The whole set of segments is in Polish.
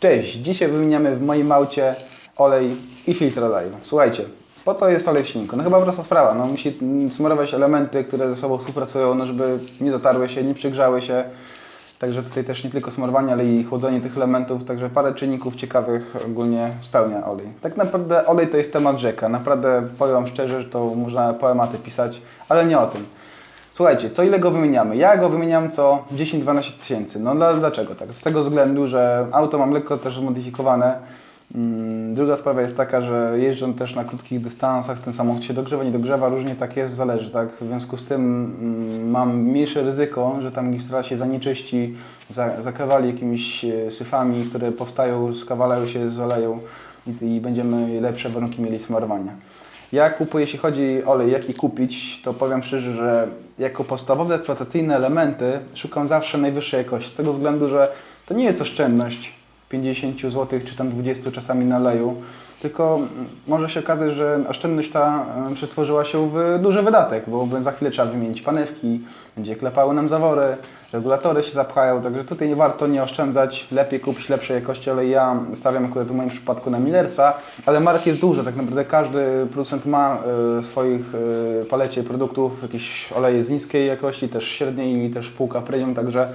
Cześć, dzisiaj wymieniamy w moim aucie olej i filtr oleju. Słuchajcie, po co jest olej w silniku? No chyba prosta sprawa, no musi smarować elementy, które ze sobą współpracują, no żeby nie dotarły się, nie przygrzały się. Także tutaj też nie tylko smarowanie, ale i chłodzenie tych elementów, także parę czynników ciekawych ogólnie spełnia olej. Tak naprawdę olej to jest temat rzeka, naprawdę powiem Wam szczerze, że to można poematy pisać, ale nie o tym. Słuchajcie, co ile go wymieniamy? Ja go wymieniam co 10-12 tysięcy. No dla, dlaczego tak? Z tego względu, że auto mam lekko też zmodyfikowane. Mm, Druga sprawa jest taka, że jeżdżą też na krótkich dystansach, ten samochód się dogrzewa, nie dogrzewa, różnie tak jest, zależy, tak? W związku z tym mm, mam mniejsze ryzyko, że tam gistra się zanieczyści, za, zakawali jakimiś e, syfami, które powstają, skawalają się z oleju i, i będziemy lepsze warunki mieli smarowania. Ja kupuję, jeśli chodzi o olej, jaki kupić, to powiem szczerze, że jako podstawowe eksploatacyjne elementy szukam zawsze najwyższej jakości. Z tego względu, że to nie jest oszczędność 50 zł czy tam 20 czasami na leju, tylko może się okazać, że oszczędność ta e, przetworzyła się w duży wydatek, bo za chwilę trzeba wymienić panewki, będzie klepały nam zawory, regulatory się zapchają, także tutaj nie warto nie oszczędzać, lepiej kupić lepszej jakości olej. Ja stawiam akurat w moim przypadku na Millersa, ale marek jest dużo, tak naprawdę każdy producent ma e, w swoich e, palecie produktów. Jakieś oleje z niskiej jakości, też średniej i też półka premium, także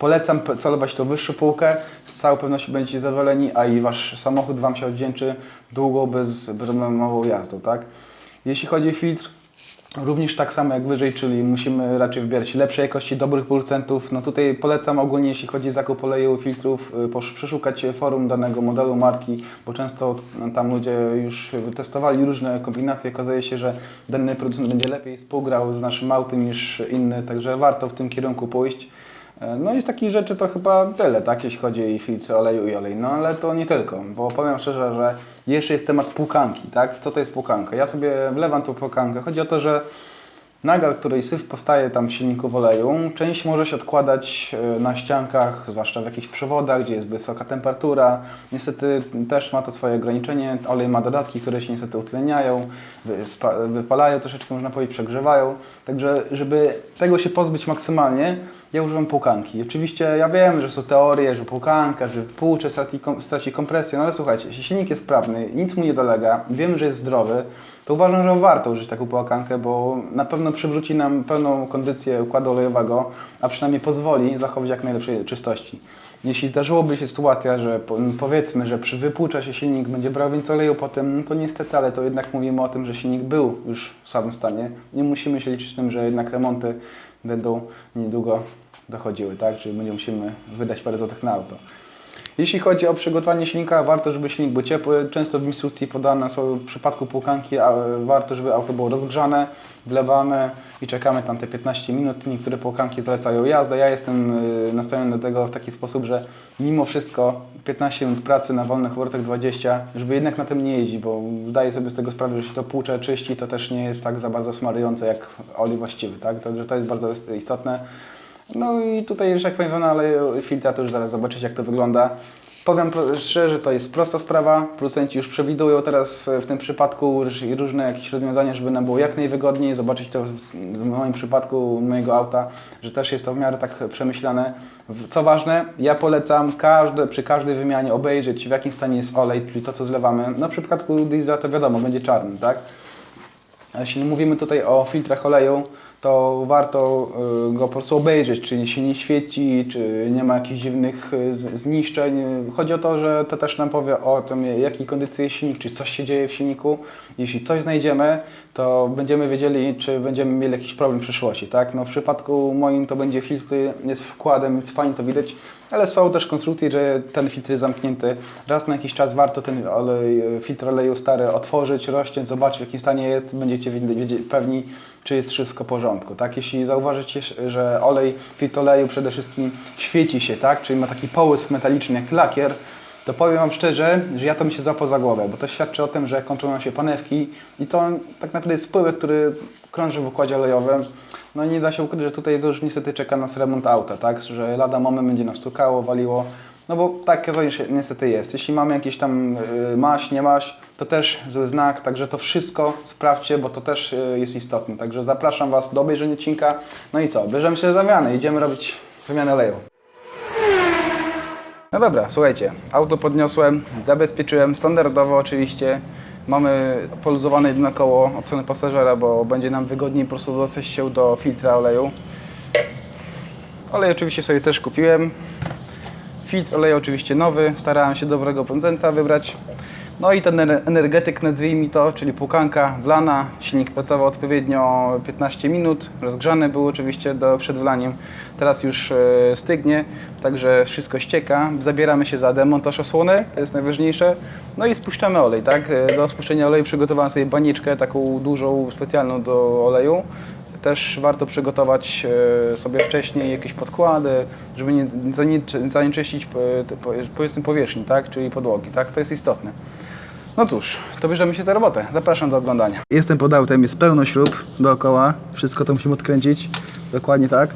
Polecam celować tą wyższą półkę. Z całą pewnością będziecie zadowoleni, a i wasz samochód wam się odwdzięczy długo, bez, bezproblemową jazdą, tak? Jeśli chodzi o filtr, również tak samo jak wyżej, czyli musimy raczej wybierać lepszej jakości, dobrych producentów. No tutaj polecam ogólnie, jeśli chodzi o zakup oleju filtrów, y, przeszukać forum danego modelu, marki, bo często tam ludzie już wytestowali różne kombinacje. Okazuje się, że dany producent będzie lepiej współgrał z naszym autem niż inny, także warto w tym kierunku pójść. E, No i z takich rzeczy to chyba tyle, tak, jeśli chodzi o filtr oleju i olej. No ale to nie tylko, bo powiem szczerze, że jeszcze jest temat płukanki, tak? Co to jest płukanka? Ja sobie wlewam tą płukankę. Chodzi o to, że nagal, której syf powstaje tam w silniku w oleju, część może się odkładać e, na ściankach, zwłaszcza w jakichś przewodach, gdzie jest wysoka temperatura. Niestety też ma to swoje ograniczenie. Olej ma dodatki, które się niestety utleniają, wypalają troszeczkę, można powiedzieć, przegrzewają. Także, żeby tego się pozbyć maksymalnie, ja używam płukanki. Oczywiście ja wiem, że są teorie, że płukanka, że płucze straci, kom- straci kompresję, no ale słuchajcie, jeśli silnik jest sprawny, nic mu nie dolega, wiemy, że jest zdrowy, to uważam, że warto użyć taką płukankę, bo na pewno przywróci nam pełną kondycję układu olejowego, a przynajmniej pozwoli zachować jak najlepszej czystości. Jeśli zdarzyłoby się sytuacja, że po- powiedzmy, że przy wypłucza się silnik będzie brał więcej oleju potem, no to niestety, ale to jednak mówimy o tym, że silnik był już w słabym stanie. Nie musimy się liczyć z tym, że jednak remonty będą niedługo dochodziły, tak? Czyli będziemy musimy wydać parę złotych na auto. Jeśli chodzi o przygotowanie silnika, warto, żeby silnik był ciepły. Często w instrukcji podane są w przypadku płukanki, warto, żeby auto było rozgrzane, wlewamy i czekamy tam te 15 minut. Niektóre płukanki zalecają jazdę. Ja jestem y, nastawiony do tego w taki sposób, że mimo wszystko 15 minut pracy na wolnych obrotach 20, żeby jednak na tym nie jeździć, bo zdaję sobie z tego sprawę, że się to płucze czyści, to też nie jest tak za bardzo smarujące jak olej właściwy, tak? Także to jest bardzo ist- istotne. No i tutaj już jak powiem, no ale filtra to już zaraz zobaczycie jak to wygląda. Powiem szczerze, to jest prosta sprawa. Producenci już przewidują teraz e, w tym przypadku róż- różne jakieś rozwiązania, żeby nam było jak najwygodniej. Zobaczyć to w, moim przypadku mojego auta, że też jest to w miarę tak przemyślane. Co ważne, ja polecam każde, przy każdej wymianie obejrzeć w jakim stanie jest olej, czyli to co zlewamy. No w przypadku diesla to wiadomo, będzie czarny, tak? Jeśli mówimy tutaj o filtrach oleju, to warto y, go po prostu obejrzeć, czy się nie świeci, czy nie ma jakichś dziwnych y, zniszczeń. Chodzi o to, że to też nam powie o tym, jakiej kondycji jest silnik, czy coś się dzieje w silniku. Jeśli coś znajdziemy, to będziemy wiedzieli, czy będziemy mieli jakiś problem w przyszłości. Tak? No, w przypadku moim to będzie filtr, który jest wkładem, więc fajnie to widać, ale są też konstrukcje, że ten filtr jest zamknięty. Raz na jakiś czas warto ten olej, filtr oleju stary otworzyć, rozciąć, zobaczyć w jakim stanie jest, będziecie pewni, czy jest wszystko w porządku. Tak? Jeśli zauważycie, że olej, filtr oleju przede wszystkim świeci się, tak? czyli ma taki połysk metaliczny jak lakier, to powiem Wam szczerze, że ja to mi się złapał za głowę, bo to świadczy o tym, że kończą nam się panewki i to tak naprawdę jest pyłek, który krąży w układzie olejowym. No i nie da się ukryć, że tutaj już niestety czeka nas remont auta, tak? Że lada moment będzie nas stukało, waliło. No bo tak to niestety jest. Jeśli mamy jakieś tam y, maś, nie maś, to też zły znak, także to wszystko sprawdźcie, bo to też y, jest istotne. Także zapraszam Was do obejrzenia odcinka. No i co? Bierzemy się za zmianę, idziemy robić wymianę oleju. No dobra, słuchajcie, auto podniosłem, zabezpieczyłem, standardowo oczywiście. Mamy poluzowane jedno koło od strony pasażera, bo będzie nam wygodniej po prostu dostać się do filtra oleju. Olej oczywiście sobie też kupiłem. Filtr oleju oczywiście nowy, starałem się dobrego producenta wybrać. No i ten ener- energetyk, nazwijmy to, czyli płukanka wlana, silnik pracował odpowiednio 15 minut, rozgrzany był oczywiście do, przed wlaniem. Teraz już e, stygnie, także wszystko ścieka. Zabieramy się za demontaż osłony, to jest najważniejsze. No i spuszczamy olej, tak? E, Do spuszczenia oleju przygotowałem sobie baniczkę taką dużą, specjalną do oleju. Też warto przygotować e, sobie wcześniej jakieś podkłady, żeby nie zanieczy- zanieczyścić powierzchni, tak? czyli podłogi. Tak? To jest istotne. No cóż, to bierzemy się za robotę. Zapraszam do oglądania. Jestem pod autem, jest pełno śrub dookoła. Wszystko to musimy odkręcić. Dokładnie tak.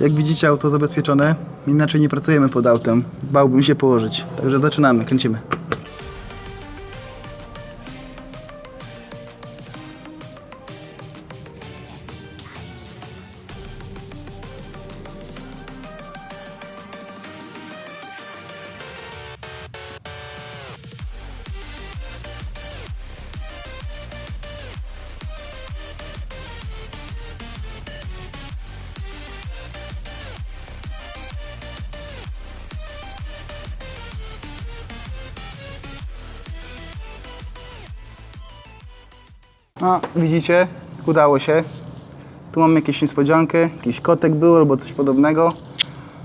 Jak widzicie, auto zabezpieczone. Inaczej nie pracujemy pod autem. Bałbym się położyć. Także zaczynamy, kręcimy. No, widzicie, udało się. Tu mamy jakieś niespodziankę, jakiś kotek był albo coś podobnego,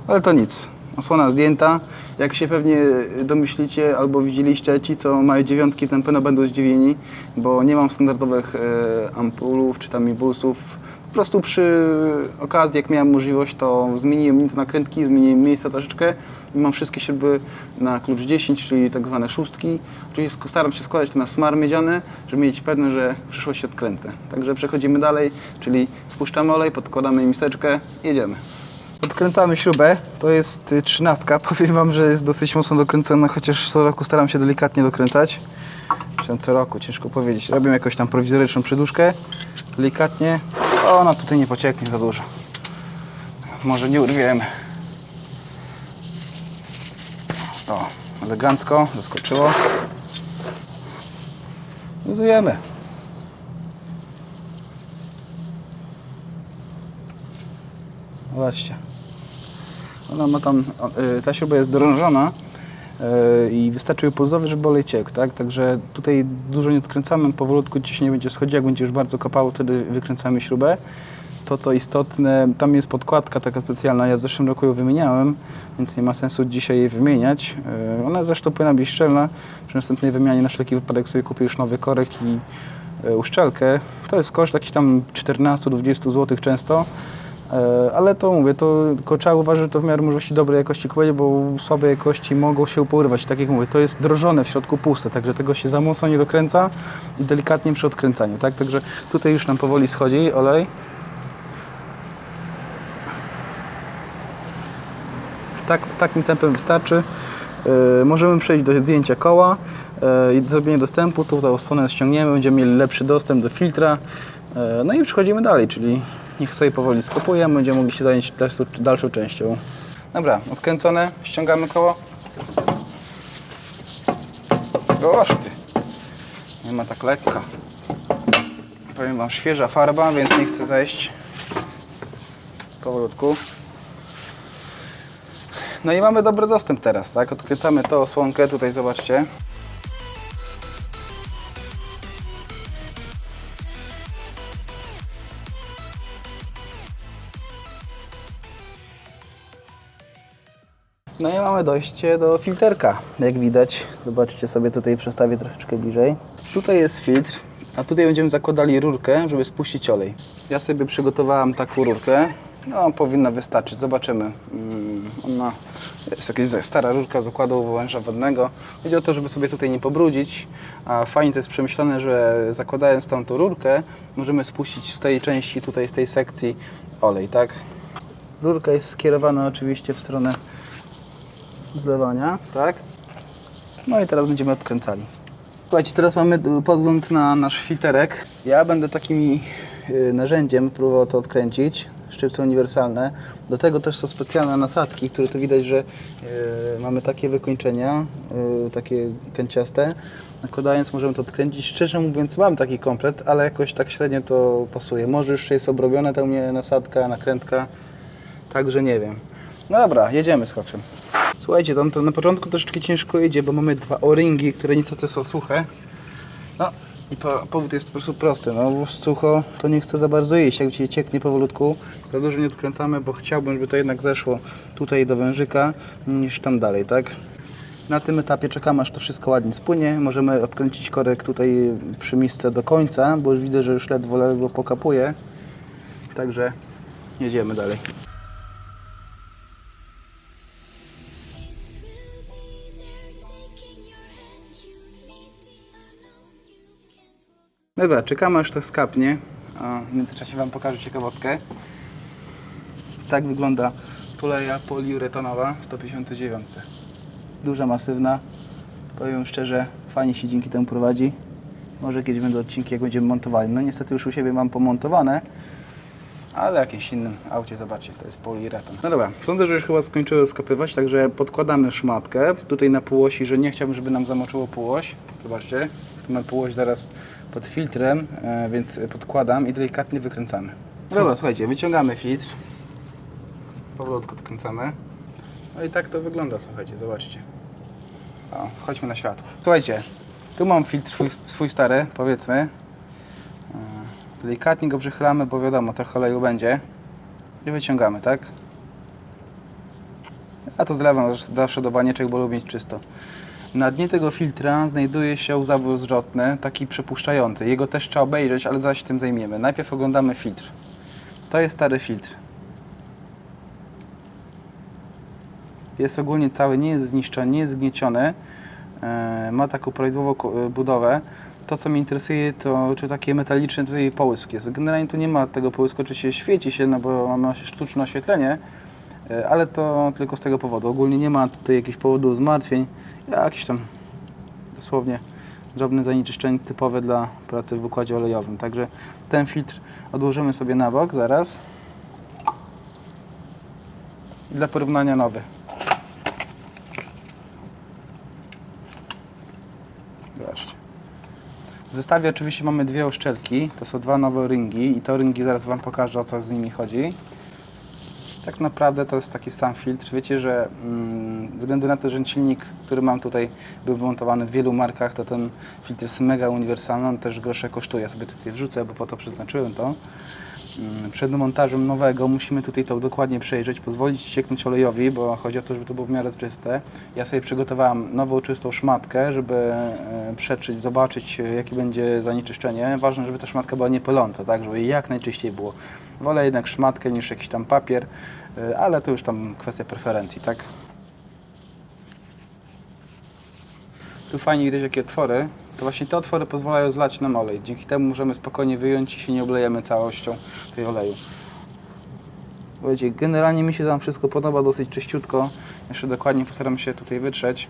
ale to nic. Osłona zdjęta. Jak się pewnie domyślicie albo widzieliście, ci co mają dziewiątki ten pewno będą zdziwieni, bo nie mam standardowych e, ampulów czy tam impulsów. Prostu przy okazji, jak miałem możliwość, to zmieniłem nakrętki, zmieniłem miejsca troszeczkę i mam wszystkie śruby na klucz 10, czyli tak zwane szóstki. Oczywiście staram się składać to na smar miedziany, żeby mieć pewność, że w przyszłości odkręcę. Także przechodzimy dalej, czyli spuszczamy olej, podkładamy miseczkę, jedziemy. Odkręcamy śrubę, to jest y, trzynastka. Powiem Wam, że jest dosyć mocno dokręcona, chociaż co roku staram się delikatnie dokręcać. Co roku, ciężko powiedzieć. Robię jakąś tam prowizoryczną przyduszkę, delikatnie. O, ona tutaj nie pocieknie za dużo. Może nie urwiemy. O, elegancko, zaskoczyło. Luzujemy. Zobaczcie. Ona ma tam, y, ta śruba jest drążona i wystarczy pulsowy, żeby olej ciekł, tak? Także tutaj dużo nie odkręcamy, powolutku ciśnienie będzie schodzić, jak będzie już bardzo kopało, wtedy wykręcamy śrubę. To co istotne, tam jest podkładka taka specjalna, ja w zeszłym roku ją wymieniałem, więc nie ma sensu dzisiaj jej wymieniać. Y, Ona zresztą powinna być szczelna, przy następnej wymianie na wszelki wypadek sobie kupię już nowy korek i y, uszczelkę. To jest koszt jakiś tam 14-20 zł często. E, Ale to mówię, to tylko trzeba uważać, że to w miarę możliwości dobrej jakości kupować, bo słabej jakości mogą się porywać. Tak jak mówię, to jest drożone w środku puste, także tego się za mocno nie dokręca i delikatnie przy odkręcaniu, tak? Także tutaj już nam powoli schodzi olej. Tak, takim tempem wystarczy. E, możemy przejść do zdjęcia koła e, i zrobienia dostępu. Tu tą stronę ściągniemy, będziemy mieli lepszy dostęp do filtra. E, no i przechodzimy dalej, czyli niech sobie powoli skopuje, będziemy mogli się zająć dalszą częścią. Dobra, odkręcone, ściągamy koło. Oż ty, nie ma tak lekko. Powiem Wam, świeża farba, więc nie chcę zejść powolutku. No i mamy dobry dostęp teraz, tak? Odkręcamy tą osłonkę, tutaj zobaczcie. No i mamy dojście do filterka, jak widać. Zobaczcie sobie tutaj, przestawię troszeczkę bliżej. Tutaj jest filtr, a tutaj będziemy zakładali rurkę, żeby spuścić olej. Ja sobie przygotowałem taką rurkę. No, powinna wystarczyć, zobaczymy. Mm, Ona jest jakaś stara rurka z układu węża wodnego. Chodzi o to, żeby sobie tutaj nie pobrudzić. A fajnie to jest przemyślane, że zakładając tą tą rurkę, możemy spuścić z tej części, tutaj z tej sekcji olej, tak? Rurka jest skierowana oczywiście w stronę zlewania, tak? No i teraz będziemy odkręcali. Słuchajcie, teraz mamy podgląd na nasz filterek. Ja będę takim y, narzędziem próbował to odkręcić. szczypce uniwersalne. Do tego też są specjalne nasadki, które tu widać, że e, mamy takie wykończenia, takie kęciaste. Nakładając możemy to odkręcić. Szczerze mówiąc mam taki komplet, ale jakoś tak średnio to pasuje. Może już jest obrobiona ta u mnie nasadka, nakrętka, także nie wiem. No dobra, jedziemy z koksem. Słuchajcie, tam to na początku troszeczkę ciężko idzie, bo mamy dwa o-ringi, które niestety są suche. No i po, powód jest po prostu prosty, no sucho to nie chce za bardzo iść, jak Cię cieknie powolutku, za dużo nie odkręcamy, bo chciałbym, żeby to jednak zeszło tutaj do wężyka, niż tam dalej, tak? Na tym etapie czekamy, aż to wszystko ładnie spłynie. Możemy odkręcić korek tutaj przy misce do końca, bo już widzę, że już ledwo ledwo pokapuje. Także jedziemy dalej. Dobra, czekamy aż to skapnie. A w międzyczasie Wam pokażę ciekawostkę. Tak wygląda tuleja poliuretonowa 159. Duża, masywna. Powiem szczerze, fajnie się dzięki temu prowadzi. Może kiedyś będą odcinki, jak będziemy montowali. No niestety już u siebie mam pomontowane, ale jakimś innym aucie, zobaczcie, to jest poliureton. No dobra, sądzę, że już chyba skończyło skopywać, także podkładamy szmatkę tutaj na półosi, że nie chciałbym, żeby nam zamoczyło półoś. Zobaczcie, tu mamy półoś zaraz pod filtrem, e, więc podkładam i delikatnie wykręcamy. Dobra, słuchajcie, wyciągamy filtr. Powolutku odkręcamy. No i tak to wygląda, słuchajcie, zobaczcie. O, chodźmy na światło. Słuchajcie, tu mam filtr swój, swój stary, powiedzmy. E, Delikatnie go przychylamy, bo wiadomo, trochę oleju będzie. I wyciągamy, tak? A to zlewam zawsze do banieczek, bo lubię mieć czysto. Na dnie tego filtra znajduje się zawór zwrotny, taki przepuszczający. Jego też trzeba obejrzeć, ale zaś się tym zajmiemy. Najpierw oglądamy filtr. To jest stary filtr. Jest ogólnie cały, nie jest zniszczony, nie jest zgnieciony. E, ma taką prawidłową e, budowę. To, co mnie interesuje, to czy takie metaliczne tutaj połysk jest. Generalnie tu nie ma tego połysku, oczywiście świeci się, no bo mamy sztuczne oświetlenie, ale to tylko z tego powodu. Ogólnie nie ma tutaj jakichś powodów zmartwień, jakieś tam dosłownie drobne zanieczyszczenie typowe dla pracy w układzie olejowym. Także ten filtr odłożymy sobie na bok zaraz. I dla porównania nowy. Zobaczcie. W zestawie oczywiście mamy dwie uszczelki, to są dwa nowe ringi i to ringi zaraz Wam pokażę o co z nimi chodzi. Tak naprawdę to jest taki sam filtr. Wiecie, że mm, ze względu na to, że silnik, który mam tutaj, był wymontowany w wielu markach, to ten filtr jest mega uniwersalny, on też grosze kosztuje. Ja sobie tutaj wrzucę, bo po to przeznaczyłem to. Mm, Przed montażem nowego musimy tutaj to dokładnie przejrzeć, pozwolić cieknąć olejowi, bo chodzi o to, żeby to było w miarę czyste. Ja sobie przygotowałem nową, czystą szmatkę, żeby e, przeczyć, zobaczyć, e, jakie będzie zanieczyszczenie. Ważne, żeby ta szmatka była niepyląca, tak, żeby jak najczyściej było. Wolę jednak szmatkę niż jakiś tam papier, e, ale to już tam kwestia preferencji, tak. Tu fajnie widać jakie otwory. To właśnie te otwory pozwalają zlać nam olej. Dzięki temu możemy spokojnie wyjąć i się nie oblejemy całością tej oleju. Generalnie mi się tam wszystko podoba, dosyć czyściutko. Jeszcze dokładnie postaram się tutaj wytrzeć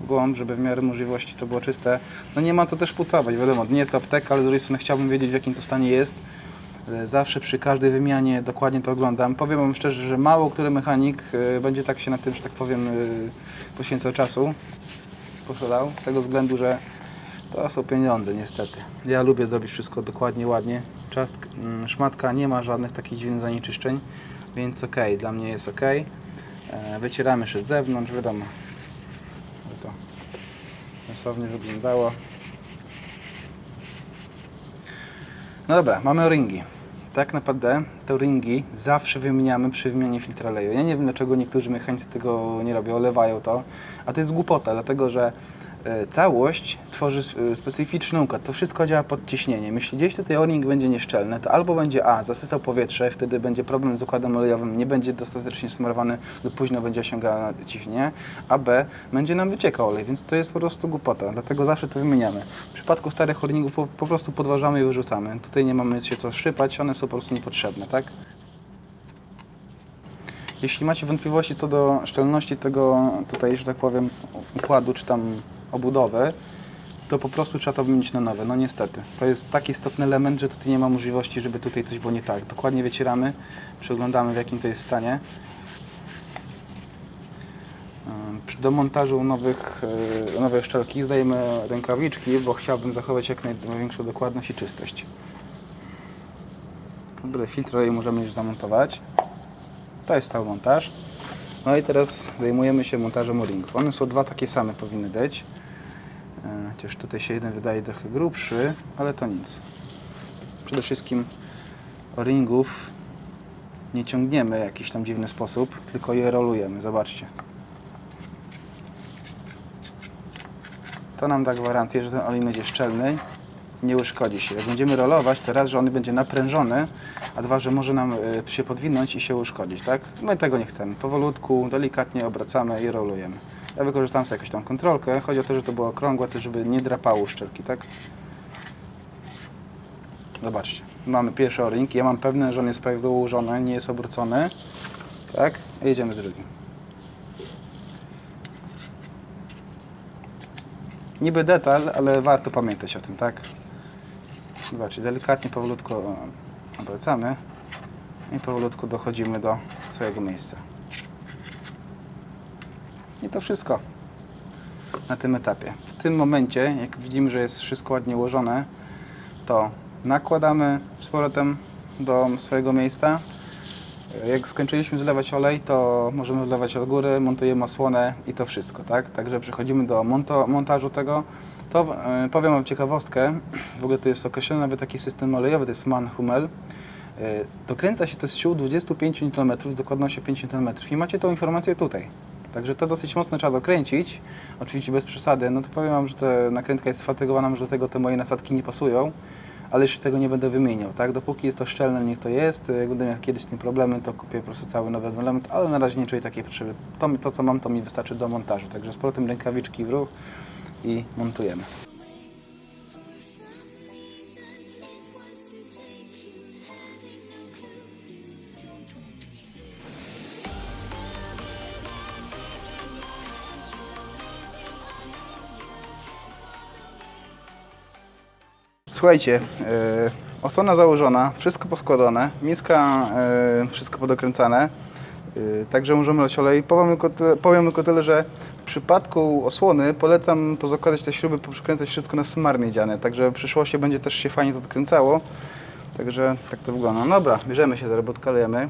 w głąb, żeby w miarę możliwości to było czyste. No nie ma co też pucować, wiadomo, nie jest to apteka, ale z drugiej strony chciałbym wiedzieć w jakim to stanie jest. E, Zawsze przy każdej wymianie dokładnie to oglądam. Powiem Wam szczerze, że mało który mechanik e, będzie tak się na tym, że tak powiem, e, poświęcał czasu pochylał, z tego względu, że to są pieniądze niestety. Ja lubię zrobić wszystko dokładnie, ładnie. Czas, mm, szmatka nie ma żadnych takich dziwnych zanieczyszczeń, więc ok, dla mnie jest ok. Wycieramy jeszcze z zewnątrz, wiadomo, to sensownie wyglądało. No dobra, mamy ringi. Tak naprawdę te ringi zawsze wymieniamy przy wymianie filtra oleju. Ja nie wiem dlaczego niektórzy mechanicy tego nie robią, olewają to, a to jest głupota, dlatego że całość tworzy sp- specyficzny układ. To wszystko działa pod ciśnieniem. Jeśli gdzieś tutaj o-ring będzie nieszczelny, to albo będzie A, zasysał powietrze, wtedy będzie problem z układem olejowym, nie będzie dostatecznie smarowany lub późno będzie osiągała ciśnienie, a B, będzie nam wyciekał olej, więc to jest po prostu głupota, dlatego zawsze to wymieniamy. W przypadku starych o-ringów po, po prostu podważamy i wyrzucamy. Tutaj nie mamy się co szczypać, one są po prostu niepotrzebne, tak? Jeśli macie wątpliwości co do szczelności tego tutaj, że tak powiem, układu czy tam obudowy, to po prostu trzeba to wymienić na nowe. No niestety. To jest taki istotny element, że tutaj nie ma możliwości, żeby tutaj coś było nie tak. Dokładnie wycieramy, przeglądamy w jakim to jest stanie. Przy- Do montażu nowych, yy, nowej szczelki zdajemy rękawiczki, bo chciałbym zachować jak największą dokładność i czystość. Dobra, filtr oleju możemy już zamontować. To jest cały montaż. No i teraz zajmujemy się montażem o-ringów. One są dwa takie same powinny być. Chociaż tutaj się jeden wydaje trochę grubszy, ale to nic. Przede wszystkim o-ringów nie ciągniemy w jakiś tam dziwny sposób, tylko je rolujemy. Zobaczcie. To nam da gwarancję, że ten olej będzie szczelny nie uszkodzi się. Jak będziemy rolować, to raz, że on będzie naprężony, a dwa, że może nam e, się podwinąć i się uszkodzić, tak? My tego nie chcemy. Powolutku, delikatnie obracamy i rolujemy. Ja wykorzystam sobie jakąś tam kontrolkę. Chodzi o to, że to było okrągłe, to żeby nie drapało szczelki, tak? Zobaczcie. Mamy pierwszy o-ring. Ja mam pewne, że on jest prawidłowo ułożony, nie jest obrócony. Tak? I jedziemy z drugim. Niby detal, ale warto pamiętać o tym, tak? Zobaczcie, delikatnie, powolutku e, obracamy i powolutku dochodzimy do swojego miejsca. I to wszystko na tym etapie. W tym momencie, jak widzimy, że jest wszystko ładnie ułożone, to nakładamy z powrotem do swojego miejsca. Jak skończyliśmy zlewać olej, to możemy wlewać od góry, montujemy osłonę i to wszystko, tak? Także przechodzimy do montażu tego. To e, powiem Wam ciekawostkę, w ogóle to jest określony nawet taki system olejowy, to jest MAN Hummel. E, Dokręca się to z sił 25 Nm z dokładnością 5 Nm i macie tą informację tutaj. Także to dosyć mocno trzeba dokręcić, oczywiście bez przesady. No to powiem Wam, że ta nakrętka jest sfatygowana, może do tego te moje nasadki nie pasują, ale jeszcze tego nie będę wymieniał, tak? Dopóki jest to szczelne, niech to jest. Jak będę miał kiedyś z tym problemy, to kupię po prostu cały nowy element, ale na razie nie czuję takiej potrzeby. To, to co mam, to mi wystarczy do montażu. Także z powrotem rękawiczki w ruch i montujemy. Słuchajcie, yy, osłona założona, wszystko poskładane, miska, yy, wszystko podokręcane, yy, także możemy lać olej. Powiem tylko, tyle, powiem tylko tyle, że w przypadku osłony polecam pozakładać te śruby, poprzykręcać wszystko na smar miedziany, także w przyszłości będzie też się fajnie to odkręcało. Także tak to wygląda. No dobra, bierzemy się za robotkę, lejemy.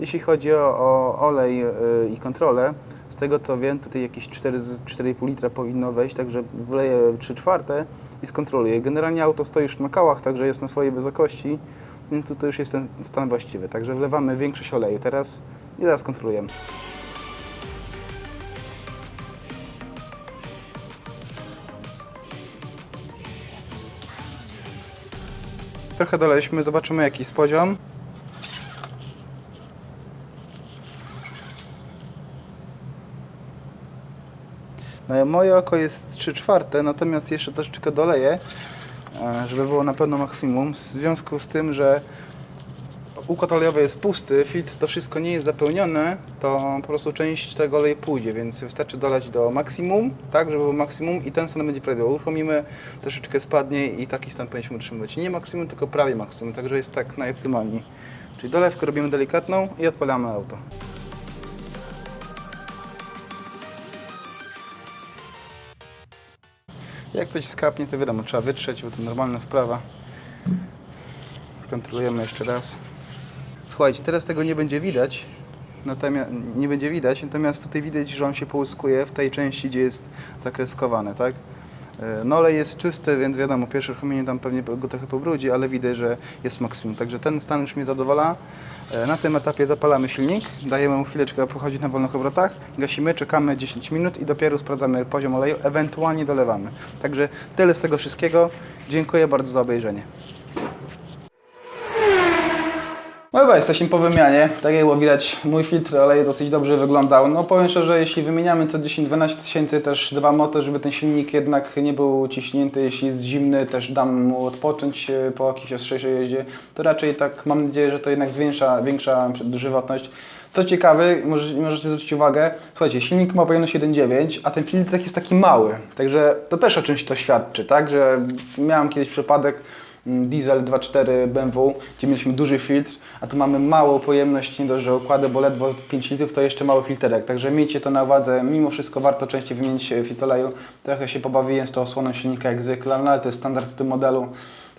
Jeśli chodzi o, o olej y, i kontrolę, z tego co wiem, tutaj jakieś 4 z- 4,5 litra powinno wejść, także wleję 3 czwarte i skontroluję. Generalnie auto stoi już na kołach, także jest na swojej wysokości, więc tutaj już jest ten stan właściwy. Także wlewamy większość oleju teraz i zaraz kontrolujemy. Trochę doleliśmy, zobaczymy jaki jest poziom. No, moje oko jest 3 czwarte, natomiast jeszcze troszeczkę doleję, e, żeby było na pewno maksimum. W związku z tym, że układ olejowy jest pusty, filtr to wszystko nie jest zapełnione, to po prostu część tego oleju pójdzie, więc wystarczy dolać do maksimum, tak, żeby było maksimum i ten stan będzie prawidłowy. Uruchomimy, troszeczkę spadnie i taki stan powinniśmy utrzymywać. Nie maksimum, tylko prawie maksimum, także jest tak najoptymalniej. Czyli dolewkę robimy delikatną i odpalamy auto. Jak coś skapnie, to wiadomo, trzeba wytrzeć, bo to normalna sprawa. Kontrolujemy jeszcze raz. Słuchajcie, teraz tego nie będzie widać, natomiast nie będzie widać, natomiast tutaj widać, że on się połyskuje w tej części, gdzie jest zakreskowane, tak? E, No olej jest czysty, więc wiadomo, pierwsze uruchomienie tam pewnie go trochę pobrudzi, ale widać, że jest maksimum. Także ten stan już mnie zadowala. E, Na tym etapie zapalamy silnik, dajemy mu chwileczkę pochodzić na wolnych obrotach, gasimy, czekamy 10 minut i dopiero sprawdzamy poziom oleju, ewentualnie dolewamy. Także tyle z tego wszystkiego. Dziękuję bardzo za obejrzenie. No dobra, jesteśmy po wymianie. Tak jak było widać, mój filtr oleju dosyć dobrze wyglądał. No powiem szczerze, jeśli wymieniamy co 10-12 tysięcy też dwa moty, żeby ten silnik jednak nie był ciśnięty, jeśli jest zimny, też dam mu odpocząć e, po jakiejś ostrzejszej jeździe, to raczej tak mam nadzieję, że to jednak zwiększa większa żywotność. Co ciekawe, może, możecie zwrócić uwagę, słuchajcie, silnik ma pojemność 1.9, a ten filtrek jest taki mały, także to też o czymś to świadczy, tak, że miałem kiedyś przypadek diesel 2.4 BMW, gdzie mieliśmy duży filtr, a tu mamy małą pojemność, nie dość, że okłady, bo ledwo 5 litrów, to jeszcze mały filterek, także miejcie to na uwadze, mimo wszystko warto częściej wymienić e, filtr oleju, trochę się pobawiłem z tą osłoną silnika jak zwykle, no ale to jest standard w tym modelu,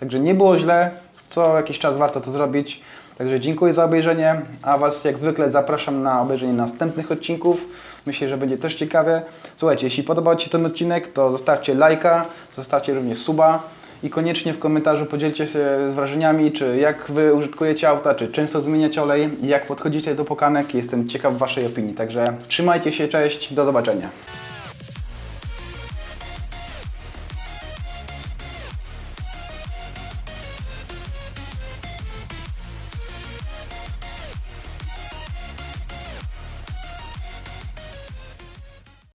także nie było źle, co jakiś czas warto to zrobić. Także dziękuję za obejrzenie, a Was jak zwykle zapraszam na obejrzenie następnych odcinków. Myślę, że będzie też ciekawie. Słuchajcie, jeśli podobał Ci ten odcinek, to zostawcie lajka, zostawcie również suba i koniecznie w komentarzu podzielcie się z wrażeniami, czy jak Wy użytkujecie auta, czy często zmieniacie olej, jak podchodzicie do pokanek. Jestem ciekaw Waszej opinii. Także trzymajcie się, cześć, do zobaczenia.